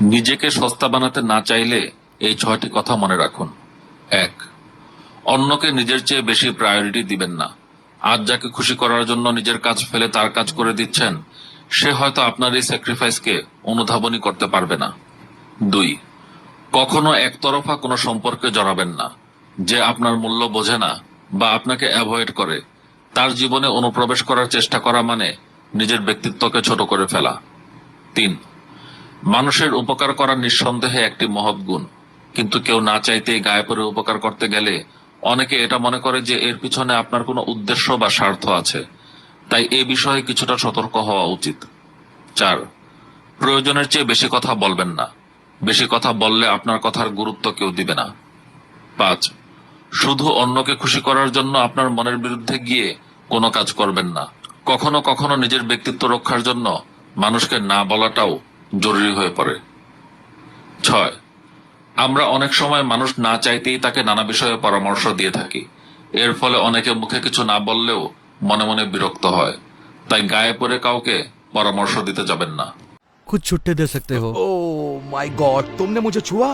নিজেকে সস্তা বানাতে না চাইলে এই ছয়টি কথা মনে রাখুন। এক, অন্যকে নিজের চেয়ে বেশি প্রায়োরিটি দিবেন না। আজ যাকে খুশি করার জন্য নিজের কাজ ফেলে তার কাজ করে দিচ্ছেন, সে হয়তো আপনার এই স্যাক্রিফাইসকে অনুধাবনই করতে পারবে না। দুই, কখনো একতরফা কোনো সম্পর্কে জড়াবেন না। যে আপনার মূল্য বোঝে না বা আপনাকে অ্যাভয়েড করে, তার জীবনে অনুপ্রবেশ করার চেষ্টা করা মানে নিজের ব্যক্তিত্বকে ছোট করে ফেলা। তিন মানুষের উপকার করা নিঃসন্দেহে একটি মহৎ গুণ। কিন্তু কেউ না চাইতেই গায়ে পড়ে উপকার করতে গেলে অনেকে এটা মনে করে যে এর পিছনে আপনার কোনো উদ্দেশ্য বা স্বার্থ আছে। তাই এ বিষয়ে কিছুটা সতর্ক হওয়া উচিত। চার, প্রয়োজনের চেয়ে বেশি কথা বলবেন না। বেশি কথা বললে আপনার কথার গুরুত্ব কেউ দিবে না। পাঁচ, শুধু অন্যকে খুশি করার জন্য আপনার মনের বিরুদ্ধে গিয়ে কোনো কাজ করবেন না। কখনো কখনো নিজের ব্যক্তিত্ব রক্ষার জন্য মানুষকে না বলাটাও জরুরি হয়ে পড়ে ছয় আমরা অনেক সময় মানুষ না চাইতেই তাকে নানা বিষয়ে পরামর্শ দিয়ে থাকি এর ফলে অনেকে মুখে কিছু না বললেও মনে মনে বিরক্ত হয় তাই গায়ে পড়ে কাউকে পরামর্শ দিতে যাবেন না कुछ छुट्टे दे सकते हो ओ माय गॉड तुमने मुझे छुआ